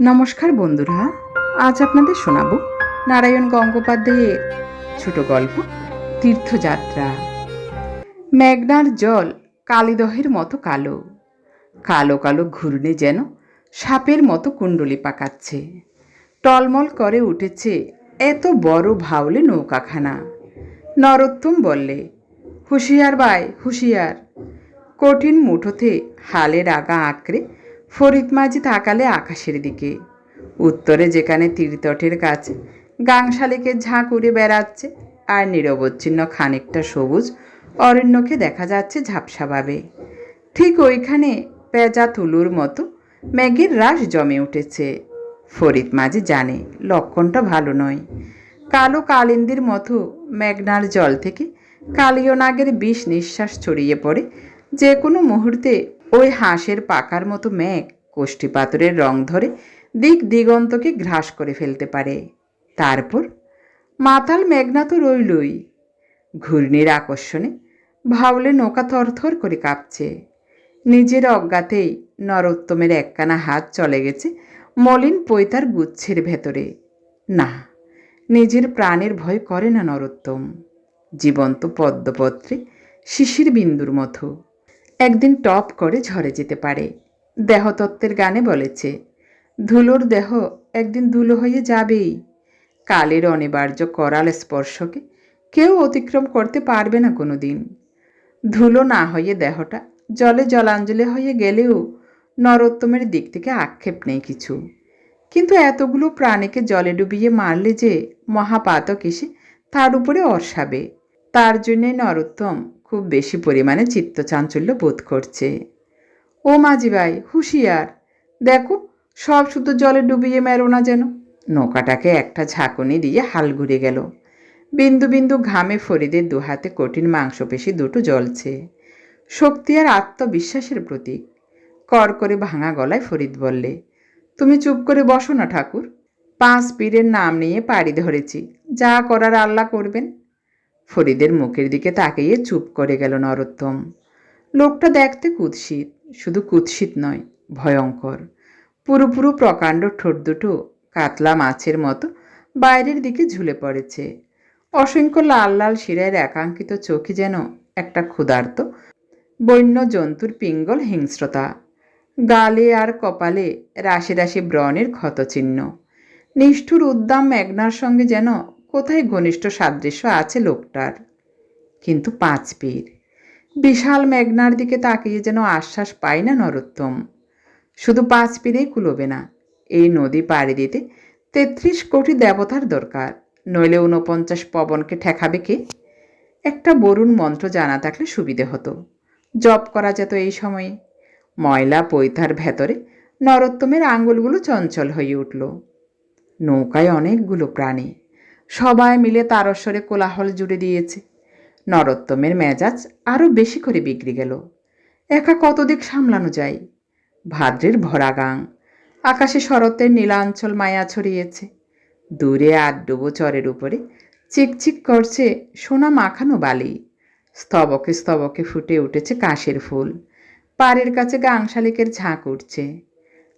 নমস্কার বন্ধুরা, আজ আপনাদের শোনাবো নারায়ণ গঙ্গোপাধ্যায়ের ছোট গল্প, তীর্থযাত্রা। মেঘনার জল কালিদহের মতো কালো কালো কালো ঘূর্ণে যেন সাপের মতো কুণ্ডলি পাকাচ্ছে। টলমল করে উঠেছে এত বড় ভাওলে নৌকাখানা। নরোত্তম বললে, হুঁশিয়ার বাই হুঁশিয়ার। কঠিন মুঠোতে হালের আগা আঁকড়ে ফরিদ মাঝি তাকালে আকাশের দিকে। উত্তরে যেখানে তীরতটের কাছে গাংশালিকে ঝাঁক উড়ে বেড়াচ্ছে আর নিরবচ্ছিন্ন খানিকটা সবুজ অরণ্যকে দেখা যাচ্ছে ঝাপসাভাবে। ঠিক ওইখানে পেঁজা তুলুর মতো মেঘের রাস জমে উঠেছে। ফরিদ মাঝি জানে, লক্ষণটা ভালো নয়। কালো কালিন্দির মতো মেঘনার জল থেকে কালীয় নাগের বিষ নিঃশ্বাস ছড়িয়ে পড়ে। যে কোনো মুহূর্তে ওই হাঁসের পাকার মতো মেঘ কোষ্ঠী পাথরের রং ধরে দিক দিগন্তকে গ্রাস করে ফেলতে পারে। তারপর মাতাল মেঘনা তো রইলই। ঘূর্ণির আকর্ষণে ভাবলে নৌকা থরথর করে কাঁপছে। নিজের অজ্ঞাতেই নরোত্তমের একখানা হাত চলে গেছে মলিন পৈতার গুচ্ছের ভেতরে। না, নিজের প্রাণের ভয় করে না নরোত্তম। জীবন্ত পদ্মপত্রে শিশির বিন্দুর মতো। একদিন টপ করে ঝরে যেতে পারে। দেহতত্ত্বের গানে বলেছে, ধুলোর দেহ একদিন ধুলো হয়ে যাবেই। কালের অনিবার্য করাল স্পর্শকে কেউ অতিক্রম করতে পারবে না কোনো দিন ধুলো না হয়ে দেহটা জলে জলাঞ্জলি হয়ে গেলেও নরোত্তমের দিক থেকে আক্ষেপ নেই কিছু। কিন্তু এতগুলো প্রাণীকে জলে ডুবিয়ে মারলে যে মহাপাতক এসে তার উপরে অর্ষাবে তার জন্যে নরোত্তম খুব বেশি পরিমাণে চিত্তচাঞ্চল্য বোধ করছে। ও মাঝি ভাই, হুঁশিয়ার। দেখো, সব শুধু জলে ডুবিয়ে মেরো না যেন। নৌকাটাকে একটা ঝাঁকুনি দিয়ে হাল ঘুরে গেল। বিন্দু বিন্দু ঘামে ফরিদের দুহাতে কঠিন মাংসপেশি দুটো জ্বলছে। শক্তি আর আত্মবিশ্বাসের প্রতীক। কর করে ভাঙা গলায় ফরিদ বললে, তুমি চুপ করে বসো না, ঠাকুর। পাঁচ পীরের নাম নিয়ে পাড়ি ধরেছি। যা করার আল্লাহ করবেন। ফরিদের মুখের দিকে তাকিয়ে চুপ করে গেল নরোত্তম। লোকটা দেখতে কুৎসিত, শুধু কুৎসিত নয়, ভয়ঙ্কর। পুরোপুরো প্রকাণ্ড ঠোঁট দুটো কাতলা মাছের মতো বাইরের দিকে ঝুলে পড়েছে। অসংখ্য লাল লাল শিরায় একাঙ্কিত চোখে যেন একটা ক্ষুধার্ত বন্য জন্তুর পিঙ্গল হিংস্রতা। গালে আর কপালে রাশি রাশি ব্রণের ক্ষতচিহ্ন। নিষ্ঠুর উদ্দাম মেঘনার সঙ্গে যেন কোথায় ঘনিষ্ঠ সাদৃশ্য আছে লোকটার। কিন্তু পাঁচ পীর বিশাল মেঘনার দিকে তাকিয়ে যেন আশ্বাস পায় না নরোত্তম। শুধু পাঁচ পীরেই কুলোবে না, এই নদী পাড়ি দিতে তেত্রিশ কোটি দেবতার দরকার। নইলে ঊনপঞ্চাশ পবনকে ঠেকাবে কে? একটা বরুণ মন্ত্র জানা থাকলে সুবিধে হতো। জপ করা যেত এই সময়ে। ময়লা পৈথার ভেতরে নরোত্তমের আঙ্গুলগুলো চঞ্চল হয়ে উঠল। নৌকায় অনেকগুলো প্রাণী, সবাই মিলে তারস্বরে কোলাহল জুড়ে দিয়েছে। নরোত্তমের মেজাজ আরও বেশি করে বিগড়ে গেল। একা কত দিক সামলানো যায়? ভাদ্রের ভরা গাং আকাশে শরতের নীলাঞ্চল মায়া ছড়িয়েছে। দূরে আড্ডুবো চরের উপরে চিকচিক করছে সোনা মাখানো বালি। স্তবকে স্তবকে ফুটে উঠেছে কাশের ফুল। পাড়ের কাছে গাংশালিকের ঝাঁক উঠছে।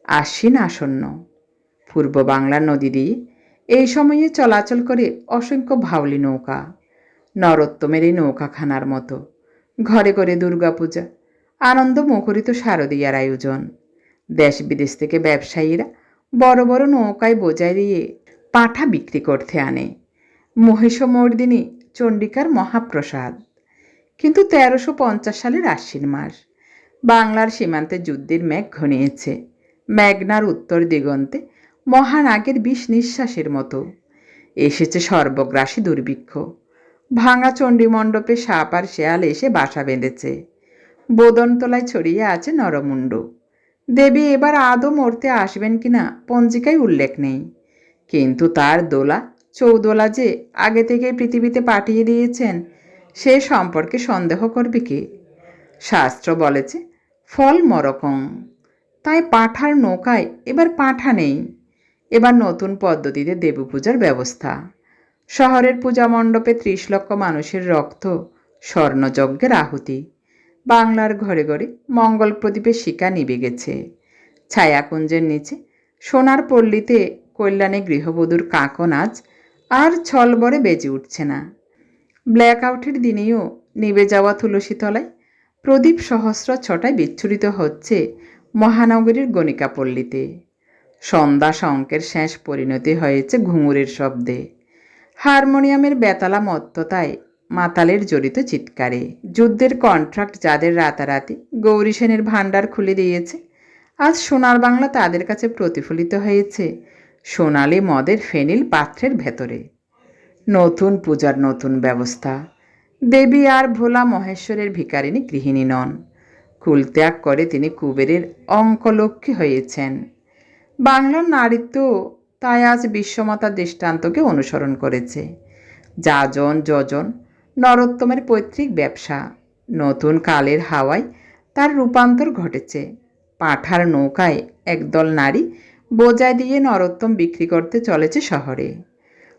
আশ্বিন আসন্ন। পূর্ব বাংলার নদী দিয়ে এই সময়ে চলাচল করে অসংখ্য ভাওলি নৌকা। নরোত্তমের এই নৌকাখানার মতো। ঘরে ঘরে দুর্গাপূজা, আনন্দ মুখরিত শারদীয়ার আয়োজন। দেশ বিদেশ থেকে ব্যবসায়ীরা বড় বড় নৌকায় বোঝাই দিয়ে পাঠা বিক্রি করতে আনে। মহিষমর্দিনী চণ্ডিকার মহাপ্রসাদ। কিন্তু তেরোশো পঞ্চাশ সালের আশ্বিন মাস, বাংলার সীমান্তে যুদ্ধের মেঘ ঘনিয়েছে। মেঘনার উত্তর দিগন্তে মহানাগের বিষ নিঃশ্বাসের মতো। এসেছে সর্বগ্রাসী দুর্ভিক্ষ। ভাঙা চণ্ডীমণ্ডপে সাপ আর শেয়াল এসে বাসা বেঁধেছে। বোদনতলায় ছড়িয়ে আছে নরমুণ্ড। দেবী এবার আদৌ মরতে আসবেন কিনা পঞ্জিকায় উল্লেখ নেই। কিন্তু তার দোলা, চৌদোলা যে আগে থেকেই পৃথিবীতে পাঠিয়ে দিয়েছেন, সে সম্পর্কে সন্দেহ করবে কে? শাস্ত্র বলেছে, ফল মরকং। তাই পাঠার নৌকায় এবার পাঠা নেই। এবার নতুন পদ্ধতিতে দেবপূজার ব্যবস্থা। শহরের পূজা মণ্ডপে ত্রিশ লক্ষ মানুষের রক্ত, স্বর্ণযজ্ঞের আহুতি। বাংলার ঘরে ঘরে মঙ্গল প্রদীপের শিকা নিবে গেছে। ছায়াকুঞ্জের নিচে সোনার পল্লীতে কল্যাণে গৃহবধূর কাঁকো নাচ আর ছলবরে বেজে উঠছে না। ব্ল্যাক আউটের দিনেও নিবে যাওয়া তুলসী তলায় প্রদীপ সহস্র ছটায় বিচ্ছুরিত হচ্ছে মহানগরীর গণিকা পল্লীতে সন্ধ্যা শঙ্কের শেষ পরিণতি হয়েছে ঘুঙুরের শব্দে। হারমোনিয়ামের বেতালা মত্ততায় মাতালের জড়িত চিৎকারে। যুদ্ধের কন্ট্রাক্ট যাদের রাতারাতি, গৌরী সেনের ভাণ্ডার খুলে দিয়েছে। আজ সোনার বাংলা তাদের কাছে প্রতিফলিত হয়েছে সোনালি মদের ফেনিল পাত্রের ভেতরে। নতুন পূজার নতুন ব্যবস্থা। দেবী আর ভোলা মহেশ্বরের ভিকারিনী গৃহিণী নন। কুলত্যাগ করে তিনি কুবেরের অঙ্কলক্ষ্মী হয়েছেন। বাংলার নারীত্ব তাই আজ বিশ্বমাতার দৃষ্টান্তকে অনুসরণ করেছে। যাজন, যজন, নরোত্তমের পৈতৃক ব্যবসা। নতুন কালের হাওয়ায় তার রূপান্তর ঘটেছে। পাঠার নৌকায় একদল নারী বোঝায় দিয়ে নরোত্তম বিক্রি করতে চলেছে শহরে।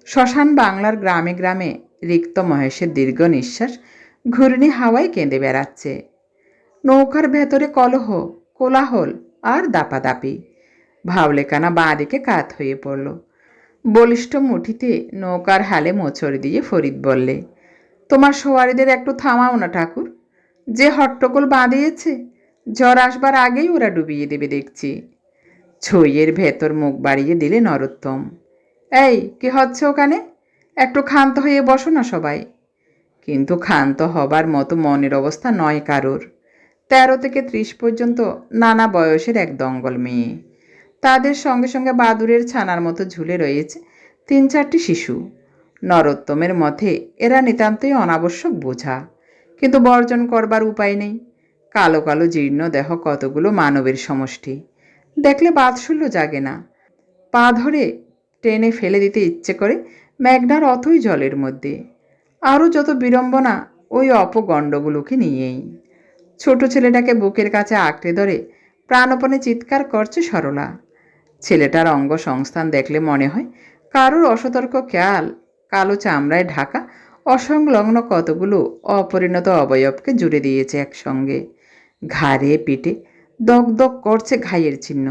শ্মশান বাংলার গ্রামে গ্রামে রিক্ত মহেশের দীর্ঘ নিঃশ্বাস ঘূর্ণি হাওয়ায় কেঁদে বেড়াচ্ছে। নৌকার ভেতরে কলহ, কোলাহল আর দাপাদাপি। ভাবলেকানা বাঁ দিকে কাত হয়ে পড়ল। বলিষ্ঠ মুঠিতে নৌকার হালে মোচড় দিয়ে ফরিদ বললে, তোমার সওয়ারিদের একটু থামাও না ঠাকুর। যে হট্টগোল বাঁধিয়েছে ঝড় আসবার আগেই ওরা ডুবিয়ে দেবে দেখছি। ছইয়ের ভেতর মুখ বাড়িয়ে দিলে নরোত্তম, এই, কি হচ্ছে ওখানে? একটু ক্ষান্ত হয়ে বসো না সবাই। কিন্তু ক্ষান্ত হবার মতো মনের অবস্থা নয় কারোর। তেরো থেকে ত্রিশ পর্যন্ত নানা বয়সের এক দঙ্গল মেয়ে। তাদের সঙ্গে সঙ্গে বাদুরের ছানার মতো ঝুলে রয়েছে তিন চারটি শিশু। নরোত্তমের মতে, এরা নিতান্তই অনাবশ্যক বোঝা। কিন্তু বর্জন করবার উপায় নেই। কালো কালো জীর্ণ দেহ কতগুলো মানবের সমষ্টি। দেখলে বাৎসল্য জাগে না। পা ধরে টেনে ফেলে দিতে ইচ্ছে করে ম্যাগনার অথই জলের মধ্যে। আরও যত বিড়ম্বনা, ওই অপগণ্ডগুলোকে নিয়েই। ছোট ছেলেটাকে বুকের কাছে আঁকড়ে ধরে প্রাণপণে চিৎকার করছে সরলা। ছেলেটার অঙ্গ সংস্থান দেখলে মনে হয় কারোর অসতর্ক খেয়াল, কালো চামড়ায় ঢাকা, অসংলগ্ন কতগুলো অপরিণত অবয়বকে জুড়ে দিয়েছে একসঙ্গে। ঘাড়ে, পিঠে দগদগ করছে ঘাইয়ের চিহ্ন।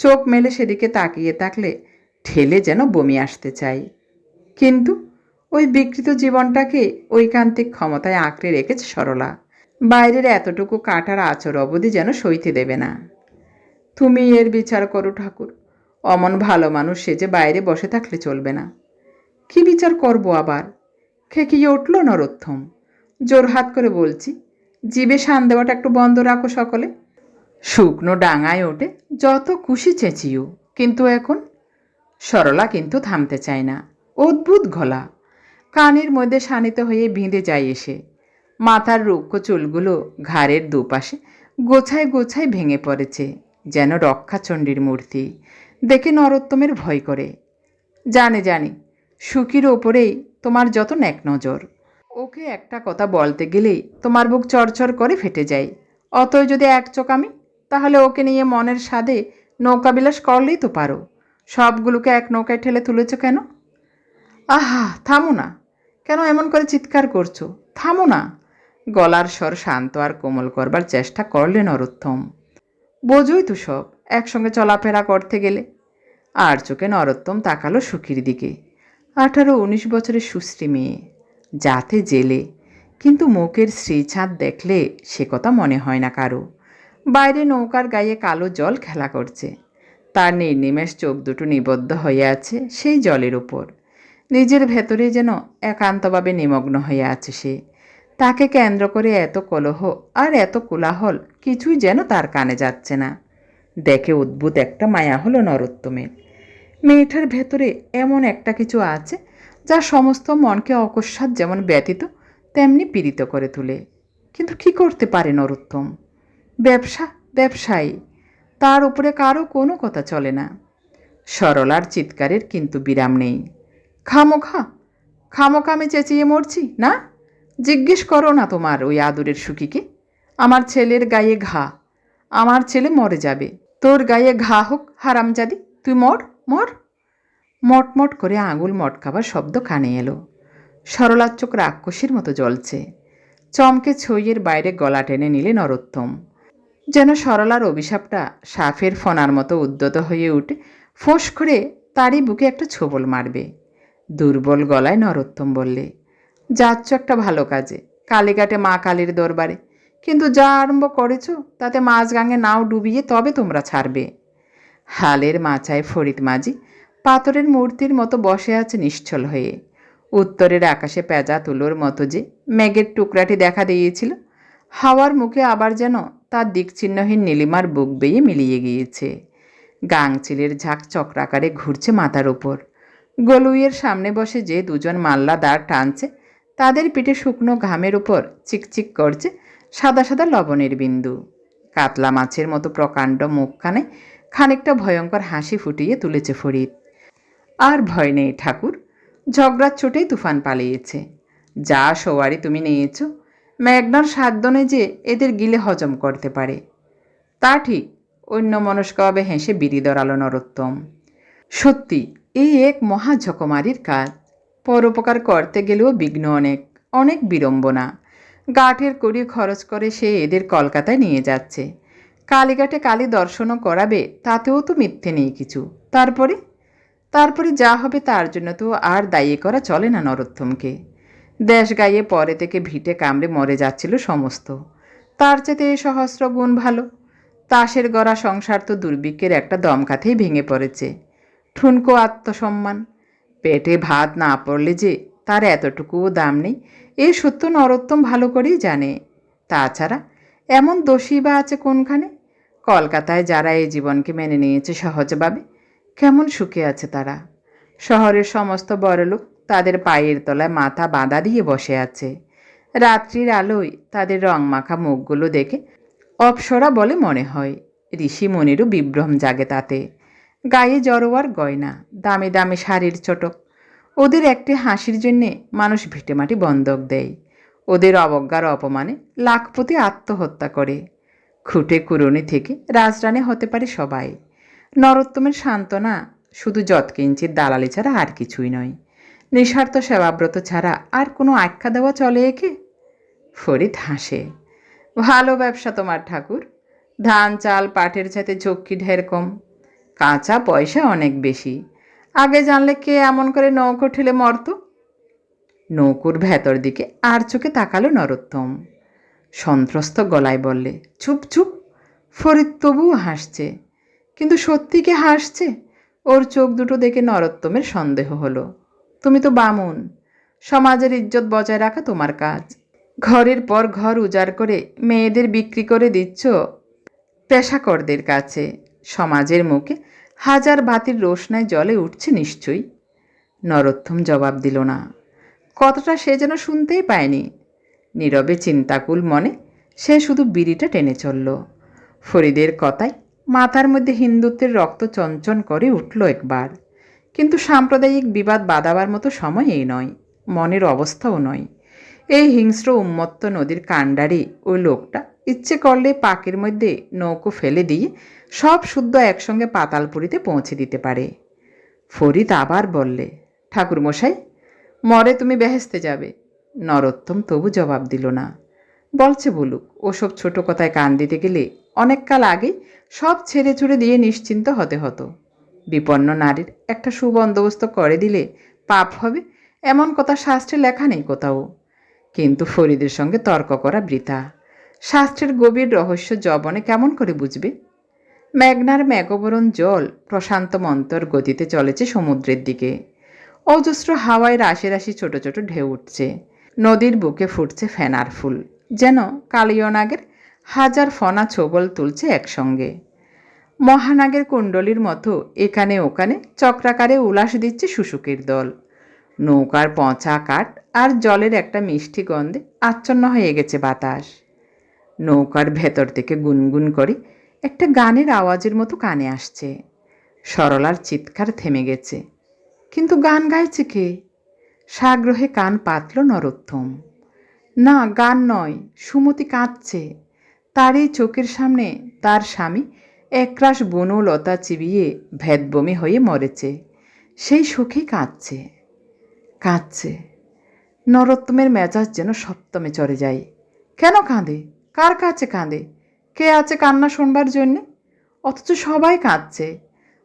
চোখ মেলে সেদিকে তাকিয়ে থাকলে ঠেলে যেন বমি আসতে চাই কিন্তু ওই বিকৃত জীবনটাকে ঐকান্তিক ক্ষমতায় আঁকড়ে রেখেছে সরলা। বাইরের এতটুকু কাটার আচর অবধি যেন সইতে দেবে না। তুমি এর বিচার করো ঠাকুর। অমন ভালো মানুষ সে যে বাইরে বসে থাকলে চলবে না। কি বিচার করব আবার? খেকিয়ে উঠল নরোত্তম। জোরহাত করে বলছি জীবে শান দেওয়াটা একটু বন্ধ রাখো সকলে। শুকনো ডাঙায় ওঠে, যত খুশি চেঁচিও, কিন্তু এখন সরলা কিন্তু থামতে চায় না। অদ্ভুত গলা। কানের মধ্যে শানিত হয়ে ভিঁধে যায় এসে। মাথার রুক্ষ চুলগুলো ঘাড়ের দুপাশে গোছায় গোছায় ভেঙে পড়েছে। যেন রক্ষাচণ্ডীর মূর্তি দেখে নরোত্তমের ভয় করে। জানে, জানি, সুখীর ওপরেই তোমার যত ন্যাক নজর। ওকে একটা কথা বলতে গেলেই তোমার বুক চরচর করে ফেটে যায়। অতই যদি এক চোখ আমি, তাহলে ওকে নিয়ে মনের স্বাদে নৌকাবিলাস করলেই তো পারো। সবগুলোকে এক নৌকায় ঠেলে তুলেছ কেন? আহা, থামো না। কেন এমন করে চিৎকার করছ? থামো না। গলার স্বর শান্ত আর কোমল করবার চেষ্টা করলে নরোত্তম। বোঝই তো সব, একসঙ্গে চলাফেরা করতে গেলে। আর চোখে নরোত্তম তাকালো সুখীর দিকে। আঠারো উনিশ বছরের সুশ্রী মেয়ে, যাতে জেলে, কিন্তু মুখের শ্রীছাঁদ দেখলে সে কথা মনে হয় না কারও। বাইরে নৌকার গায়ে কালো জল খেলা করছে। তার নির্নিমেষ চোখ দুটো নিবদ্ধ হয়ে আছে সেই জলের ওপর নিজের ভেতরে যেন একান্তভাবে নিমগ্ন হয়ে আছে সে। তাকে কেন্দ্র করে এত কলহ আর এত কোলাহল, কিছুই যেন তার কানে যাচ্ছে না। দেখে অদ্ভুত একটা মায়া হলো নরোত্তমের। মেয়েটার ভেতরে এমন একটা কিছু আছে, যা সমস্ত মনকে অকস্মাৎ যেমন ব্যতীত, তেমনি পীড়িত করে তোলে। কিন্তু কি করতে পারে নরোত্তম? ব্যবসা, ব্যবসায়ী, তার উপরে কারও কোনো কথা চলে না। সরলার চিৎকারের কিন্তু বিরাম নেই। খামোখা খামোখা আমি চেঁচিয়ে মরছি, না? জিজ্ঞেস করো না তোমার ওই আদরের সুখীকে। আমার ছেলের গায়ে ঘা। আমার ছেলে মরে যাবে। তোর গায়ে ঘা হোক, হারামজাদি। তুই মর মর। মটমট করে আঙুল মটকাবার শব্দ কানে এলো। সরলার চোখ রাক্ষসীর মতো জ্বলছে। চমকে ছইয়ের বাইরে গলা টেনে নিলে নরোত্তম। যেন সরলার অভিশাপটা সাফের ফনার মতো উদ্যত হয়ে উঠে, ফোঁস করে তারই বুকে একটা ছোবল মারবে। দুর্বল গলায় নরোত্তম বললে যাচ্ছ একটা ভালো কাজে, কালীঘাটে মা কালীর দরবারে। কিন্তু যা আরম্ভ করেছ, তাতে মাঝগাঙে নাও ডুবিয়ে তবে তোমরা ছাড়বে। হালের মাচায় ফরিদ মাঝি, পাথরের মূর্তির মতো বসে আছে নিশ্চল হয়ে। উত্তরের আকাশে পেঁজা তুলোর মতো যে মেঘের টুকরাটি দেখা দিয়েছিল, হাওয়ার মুখে আবার যেন তার দিকচিহ্নহীন নীলিমার বুক বেয়ে মিলিয়ে গিয়েছে। গাংচিলের ঝাঁক চক্রাকারে ঘুরছে মাথার উপর। গলুইয়ের সামনে বসে যে দুজন মাল্লা দাঁড় টানছে তাদের পিঠে শুকনো ঘামের উপর চিকচিক করছে সাদা সাদা লবণের বিন্দু। কাতলা মাছের মতো প্রকাণ্ড মুখখানে খানিকটা ভয়ঙ্কর হাসি ফুটিয়ে তুলেছে ফরিদ। আর ভয় নেই ঠাকুর, ঝগড়ার চোটেই তুফান পালিয়েছে। যা সওয়ারি তুমি নিয়েছ ম্যাগনার সাধ্যনে যে এদের গিলে হজম করতে পারে। তা ঠিক অন্য মনস্কভাবে হেসে বিড়ি দরালো নরোত্তম। সত্যি, এই এক মহা ঝকমারির কাজ। পরোপকার করতে গেলেও বিঘ্ন অনেক অনেক বিড়ম্বনা। গাঠের কড়ি খরচ করে সে এদের কলকাতায় নিয়ে যাচ্ছে। কালীঘাটে কালী দর্শনও করাবে, তাতেও তো মিথ্যে নেই কিছু। তারপরে? তারপরে যা হবে তার জন্য তো আর দায়ী করা চলে না নরোত্তমকে। দেশ গাইয়ে পরে থেকে ভিটে কামড়ে মরে যাচ্ছিল সমস্ত। তার চেতে সহস্র গুণ ভালো। তাসের গড়া সংসার তো দুর্ভিক্ষের একটা দমকাতেই ভেঙে পড়েছে। ঠুনকো আত্মসম্মান পেটে ভাত না পড়লে যে তার এতটুকুও দাম নেই, এ সত্য নরোত্তম ভালো করেই জানে। তাছাড়া এমন দোষী বা আছে কোনখানে? কলকাতায় যারা এই জীবনকে মেনে নিয়েছে সহজভাবে, কেমন সুখে আছে তারা? শহরের সমস্ত বড়লোক তাদের পায়ের তলায় মাথা বাঁধা দিয়ে বসে আছে। রাত্রির আলোয় তাদের রংমাখা মুখগুলো দেখে অপসরা বলে মনে হয়। ঋষি মনিরও বিভ্রম জাগে তাতে। গায়ে জড়োয়ার গয়না, দামি দামি শাড়ির চটক ওদের একটি হাসির জন্যে মানুষ ভিটেমাটি বন্ধক দেয়। ওদের অবজ্ঞার অপমানে লাখপতি আত্মহত্যা করে। খুঁটে কুরনি থেকে রাজরানী হতে পারে সবাই। নরোত্তমের সান্ত্বনা শুধু যৎকিঞ্চিত দালালি ছাড়া আর কিছুই নয়। নিঃস্বার্থ সেবাব্রত ছাড়া আর কোনো আখ্যা দেওয়া চলে একে? ফরিদ হাসে, ভালো ব্যবসা তোমার ঠাকুর। ধান, চাল, পাটের সাথে ঝক্কি ঢের কম। কাঁচা পয়সা অনেক বেশি। আগে জানলে কে এমন করে নৌকো ঠেলে মরত? নৌকুর ভেতর দিকে আর চোখে তাকালো নরোত্তম। সন্ত্রস্ত গলায় বললে, চুপ চুপ, ফরিদ তবুও হাসছে। কিন্তু সত্যি কি হাসছে? ওর চোখ দুটো দেখে নরোত্তমের সন্দেহ হলো। তুমি তো বামুন, সমাজের ইজ্জত বজায় রাখা তোমার কাজ। ঘরের পর ঘর উজাড় করে মেয়েদের বিক্রি করে দিচ্ছ পেশাকরদের কাছে। সমাজের মুখে হাজার বাতির রোশনায় জলে উঠছে নিশ্চয়ই। নরোত্তম জবাব দিল না। কতটা সে যেন শুনতেই পায়নি। নীরবে চিন্তাকুল মনে সে শুধু বিড়িটা টেনে চলল। ফরিদের কথায় মাথার মধ্যে হিন্দুত্বের রক্ত চঞ্চন করে উঠল একবার। কিন্তু সাম্প্রদায়িক বিবাদ বাঁধাবার মতো সময় এই নয়, মনের অবস্থাও নয়। এই হিংস্র উন্মত্ত নদীর কাণ্ডারি ওই লোকটা ইচ্ছে করলে পাকের মধ্যে নৌকো ফেলে দিয়ে সব শুদ্ধ একসঙ্গে পাতালপুরিতে পৌঁছে দিতে পারে। ফরিদ আবার বললে, ঠাকুরমশাই, মরে তুমি বেহেস্তে যাবে। নরোত্তম তবু জবাব দিল না। বলছে, বলুক, ওসব ছোট কথায় কান দিতে গেলে অনেক কাল আগেই সব ছেড়ে ছুড়ে দিয়ে নিশ্চিন্ত হতে হতো। বিপন্ন নারীর একটা সুবন্দোবস্ত করে দিলে পাপ হবে, এমন কথা শাস্ত্রে লেখা নেই কোথাও। কিন্তু ফরিদের সঙ্গে তর্ক করা বৃথা। শাস্ত্রের গভীর রহস্য জবনে কেমন করে বুঝবে? মেঘনার মেঘবরণ জল প্রশান্ত মন্তর গতিতে চলেছে সমুদ্রের দিকে। অজস্র হাওয়ায় রাশি রাশি ছোট ছোট ঢেউ উঠছে। নদীর বুকে ফুটছে ফেনার ফুল। যেন কালিয়নাগের হাজার ফনা ছোবল তুলছে একসঙ্গে। মহানাগের কুণ্ডলীর মতো এখানে ওখানে চক্রাকারে উল্লাস দিচ্ছে শুশুকের দল। নৌকার পচা কাঠ আর জলের একটা মিষ্টি গন্ধে আচ্ছন্ন হয়ে গেছে বাতাস। নৌকার ভেতর থেকে গুনগুন করে একটা গানের আওয়াজের মতো কানে আসছে। সরলার চিৎকার থেমে গেছে। কিন্তু গান গাইছে কে? সাগ্রহে কান পাতল নরোত্তম। না, গান নয়, সুমতি কাঁদছে। তারই চোখের সামনে তার স্বামী একরাশ বনলতা চিবিয়ে ভেদবমি হয়ে মরেছে। সেই সুখে কাঁদছে। কাঁদছে। নরোত্তমের মেজাজ যেন সপ্তমে চড়ে যায়। কেন কাঁদে? কার কাছে কাঁদে? কে আছে কান্না শোনবার জন্যে? অথচ সবাই কাঁদছে।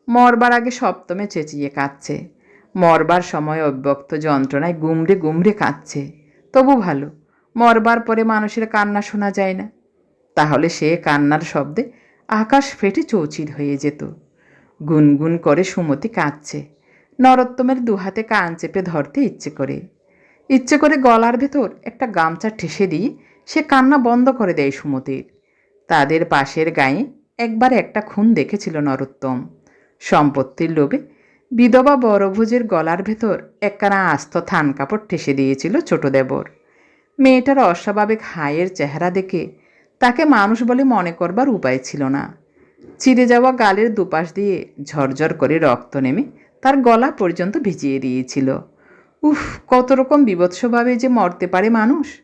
মরবার আগে সপ্তমে চেঁচিয়ে কাঁদছে। মরবার সময় অব্যক্ত যন্ত্রণায় গুমড়ে গুমড়ে কাঁদছে। তবু ভালো, মরবার পরে মানুষের কান্না শোনা যায় না। তাহলে সে কান্নার শব্দে আকাশ ফেটে চৌচির হয়ে যেত। গুনগুন করে সুমতি কাঁদছে। নরোত্তমের দুহাতে কান চেপে ধরতে ইচ্ছে করে। ইচ্ছে করে গলার ভেতর একটা গামছা ঠেসে দিয়ে সে কান্না বন্ধ করে দেয় সুমতির। তাদের পাশের গায়ে একবার একটা খুন দেখেছিল নরোত্তম। সম্পত্তির লোভে বিধবা বড়ভোজের গলার ভেতর একখানা আস্ত থান কাপড় ঠেসে দিয়েছিল ছোট দেবর। মেয়েটার অস্বাভাবিক হায়ের চেহারা দেখে তাকে মানুষ বলে মনে করবার উপায় ছিল না। চিরে যাওয়া গালের দুপাশ দিয়ে ঝরঝর করে রক্ত নেমে তার গলা পর্যন্ত ভিজিয়ে দিয়েছিল। উফ কত রকম বিভৎসভাবে যে মরতে পারে মানুষ।